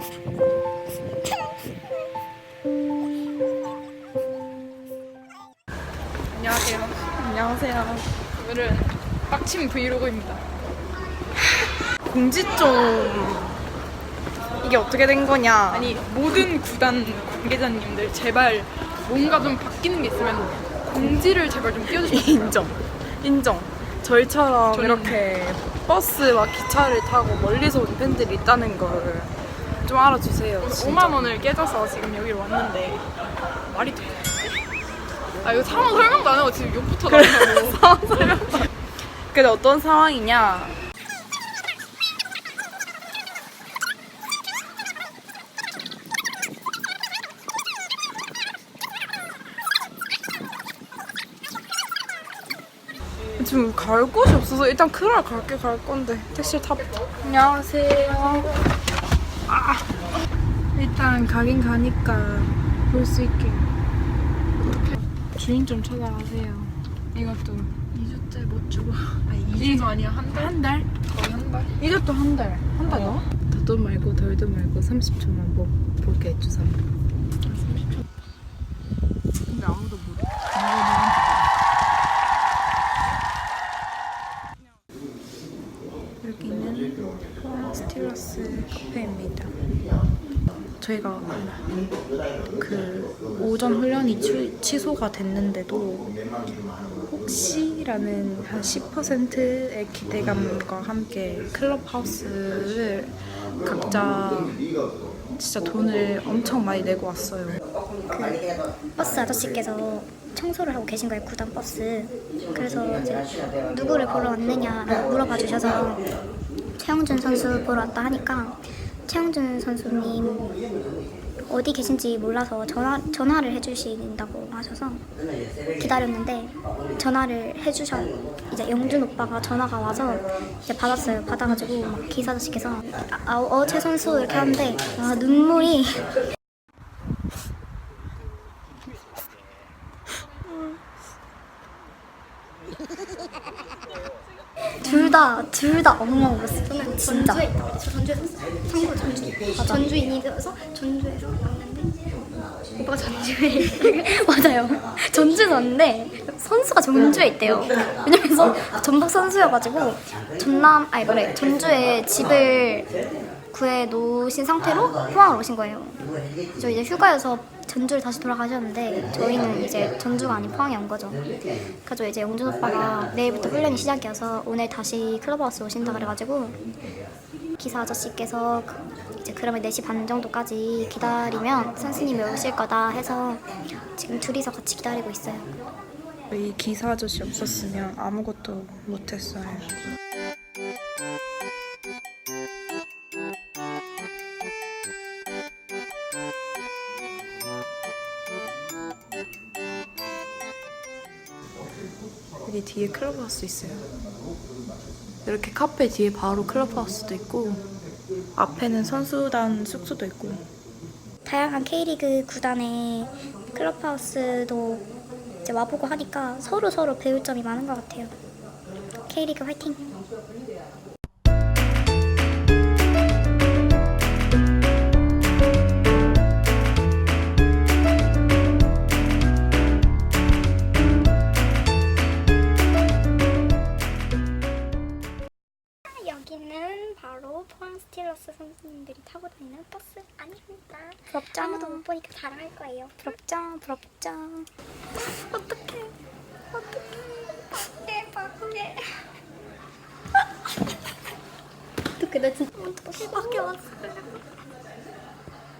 거. 안녕하세요. 안녕하세요. 오늘은 빡침 브이로그입니다. 공지 좀 이게 어떻게 된 거냐? 아니 모든 구단 관계자님들 제발 뭔가 좀 바뀌는 게 있으면 공지를 제발 좀 띄워주시면 인정. 인정. 저희처럼 저는- 이렇게 버스와 기차를 타고 멀리서 온 팬들이 있다는 걸 좀 알아주세요. 진짜. 5만 원을 깨져서 지금 여기로 왔는데 말이 돼? 아 이거 상황 설명도 안 하고 지금 욕부터 나온다고. 상황 설명. 근데 어떤 상황이냐? 지금 갈 곳이 없어서 일단 크랄 갈게 갈 건데 택시 타보자. 안녕하세요. 아, 일단 가긴 가니까 볼 수 있게 주인 좀 찾아가세요. 이것도 2주째 못 주고. 아니 2주도 아니야 한 달? 한 달? 거의 한 달? 이것도 한 달. 한달 더? 더도 말고 덜도 말고 30초만 뭐 볼게 해주세요. 30초. 근데 아무도 모르. 여기는 스틸러스 카페입니다. 저희가 그 오전 훈련이 취, 취소가 됐는데도 혹시라는 한 10%의 기대감과 함께 클럽하우스를 각자 진짜 돈을 엄청 많이 내고 왔어요. 버스 아저씨께서 청소를 하고 계신 거예요 구단 버스 그래서 이제 누구를 보러 왔느냐라고 물어봐 주셔서 최영준 선수 보러 왔다 하니까 최영준 선수님 어디 계신지 몰라서 전화, 전화를 해주신다고 하셔서 기다렸는데 전화를 해주셔 이제 영준 오빠가 전화가 와서 이제 받았어요. 받아가지고 막 기사 아저씨께서 아, 어, 최 선수 이렇게 하는데 아, 눈물이 둘다둘 다 엉엉 울었어요. 저는 진짜. 전주에 있다. 저 전주에서 참고 전주. 전주인이어서 전주에서 왔는데 오빠가 전주에 맞아요. 전주에서 왔는데 선수가 전주에 있대요. 왜냐면 선- 전북 선수여가지고 전남 아니 뭐래 전주에 집을 구해 놓으신 상태로 포항을 오신 거예요. 저 이제 휴가여서 전주를 다시 돌아가셨는데 저희는 이제 전주가 아닌 포항에 온 거죠. 그래서 이제 영준 오빠가 내일부터 훈련이 시작이어서 오늘 다시 클럽하우스 오신다 그래가지고 기사 아저씨께서 그- 이제 그러면 4시 반 정도까지 기다리면 선수님이 오실 거다 해서 지금 둘이서 같이 기다리고 있어요. 이 기사 아저씨 없었으면 아무것도 못했어요. 여기 뒤에 클럽하우스 있어요. 이렇게 카페 뒤에 바로 클럽하우스도 있고 앞에는 선수단 숙소도 있고 다양한 K리그 구단의 클럽하우스도 이제 와보고 하니까 서로 서로 배울 점이 많은 것 같아요. K리그 화이팅! 타고 다니는 버스 아닙니다. 부럽죠? 아무도 못 보니까 자랑할 거예요. 부럽죠? 부럽죠? 어떡해. 어떡해. 밖에 밖에. 어떡해 나 진짜 어떡해 밖에 왔어.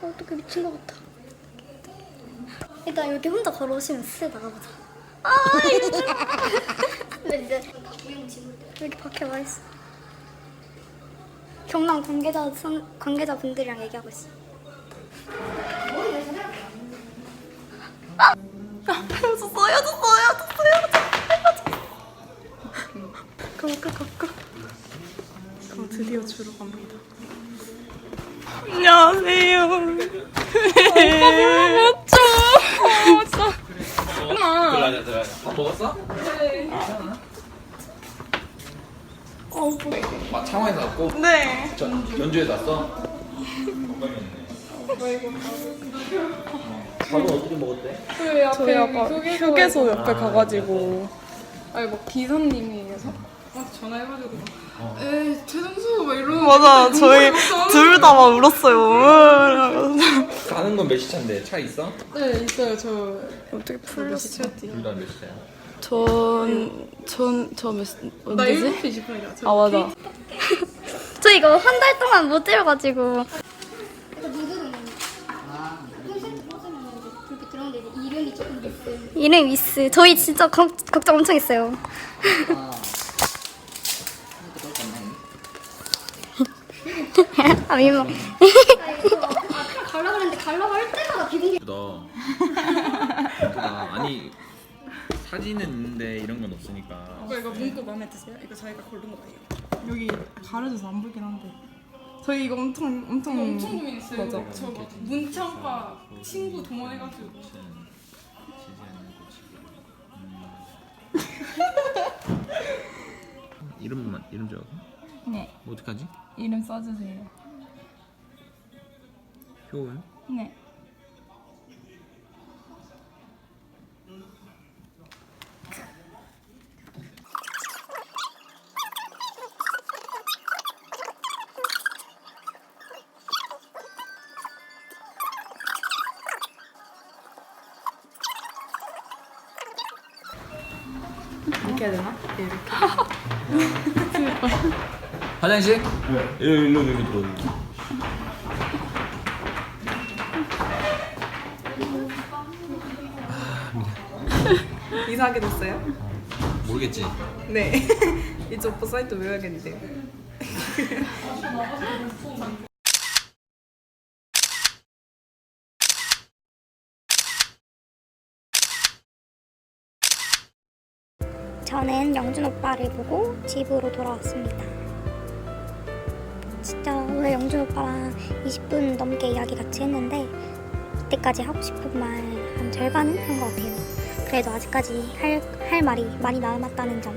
어떡해 미친 것 같아. 일단 여기 혼자 걸어오시면 스에 나가보자. 아 진짜. 근데 이제 여기 밖에 와 있어. 경남 관계자 선, 관계자분들이랑 얘기하고 있어. 가볼까 가볼까 그럼 드디어 주러 갑니다. 안녕하세요. 오빠 진짜. 엄마. 들어가자 들어가자 밥 먹었어? 막 창원에서 왔고 네. 전, 연주에서 왔어? 밥은 어떻게 먹었대? 그 앞에 저희 아까 휴게소 옆에 가가지고. 아니 막 기사님이서? 막 전화해가지고 어. 막 에이 최정수! 막 이러는 맞아 저희 둘 다 막 울었어요. 가는 건 몇 시 차인데? 차 있어? 네 있어요. 저 어떻게 풀렸어 둘 다 몇 시차야? 전 전 저 몇 나 언제지? 7시 20분이라 아 맞아 저 이거 한 달 동안 못 들어가지고. 이름 위스. 저희 진짜 걱, 걱정 엄청 했어요. 아 민망. 갈라 그랬는데 갈라고 할 때마다. 너. 아, 아니 사진은 있는데 이런 건 없으니까. 이거 문구 마음에 드세요? 이거 저희가 고른 거예요 여기 가려져서 안 보이긴 한데 저희 이거 엄청 엄청 엄청 고민했어요 맞아 저막 문창과 친구 동원해가지고 이름만 이름 적어? 네 뭐 어떡하지? 이름 써주세요 효은? 네 이렇게 해야 되나? 이렇게 화장실? 네. 일로 일로 일로 들어. 이사하게 됐어요? 모르겠지. 네 이제 오빠 사이트 외워야겠는데 저는 영준 오빠를 보고 집으로 돌아왔습니다. 진짜 오늘 영준 오빠랑 20분 넘게 이야기 같이 했는데 이때까지 하고 싶은 말 한 절반은 한 것 같아요. 그래도 아직까지 할, 할 말이 많이 남았다는 점.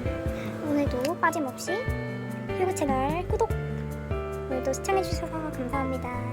오늘도 빠짐없이 휴브 채널 구독! 오늘도 시청해주셔서 감사합니다.